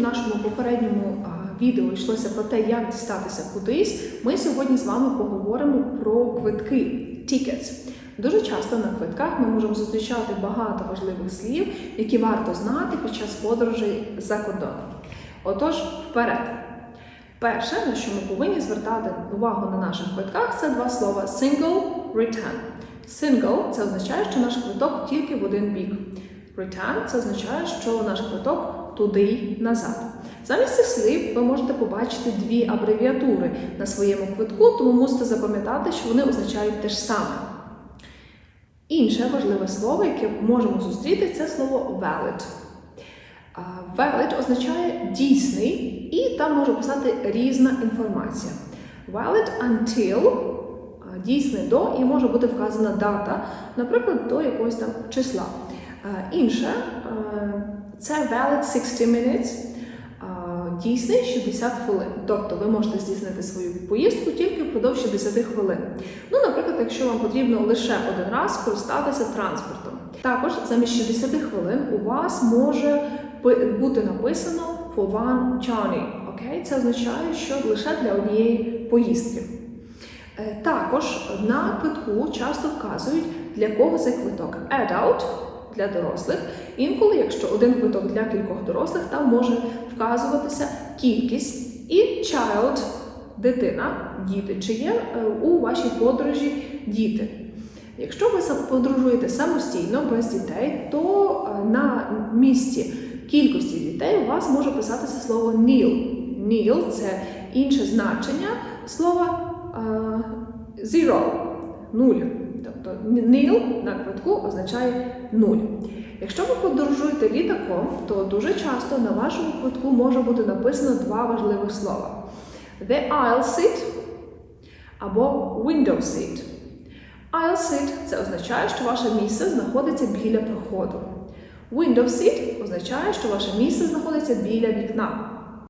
нашому попередньому відео йшлося про те, як дістатися кудись, ми сьогодні з вами поговоримо про квитки tickets. Дуже часто на квитках ми можемо зустрічати багато важливих слів, які варто знати під час подорожей за кордоном. Отож, вперед! Перше, на що ми повинні звертати увагу на наших квитках, це два слова single, return. Single це означає, що наш квиток тільки в один бік. Return це означає, що наш квиток туди й назад. Замість цих слів ви можете побачити дві абревіатури на своєму квитку, тому мусите запам'ятати, що вони означають те ж саме. Інше важливе слово, яке можемо зустріти, це слово valid. Valid означає дійсний, і там може писати різна інформація. Valid until а, дійсний до і може бути вказана дата, наприклад, до якогось там числа. Інше це valid 60 minutes, дійсний 60 хвилин. Тобто ви можете здійснити свою поїздку тільки впродовж 60 хвилин. Ну, наприклад, якщо вам потрібно лише один раз скористатися транспортом. Також замість 60 хвилин у вас може бути написано for one journey. Окей? Це означає, що лише для однієї поїздки. Е, Також на квитку часто вказують, для кого цей квиток. Adult для дорослих. Інколи, якщо один квиток для кількох дорослих, там може вказуватися кількість і child дитина, діти, чи є е, у вашій подорожі діти. Якщо ви подорожуєте самостійно без дітей, то е, на місці кількості дітей у вас може писатися слово nil. Nil – це інше значення слова е, zero – нуль. Тобто nil на квитку означає нуль. Якщо ви подорожуєте літаком, то дуже часто на вашому квитку може бути написано два важливих слова: The aisle seat або window seat. Aisle seat – це означає, що ваше місце знаходиться біля проходу. Window seat означає, що ваше місце знаходиться біля вікна.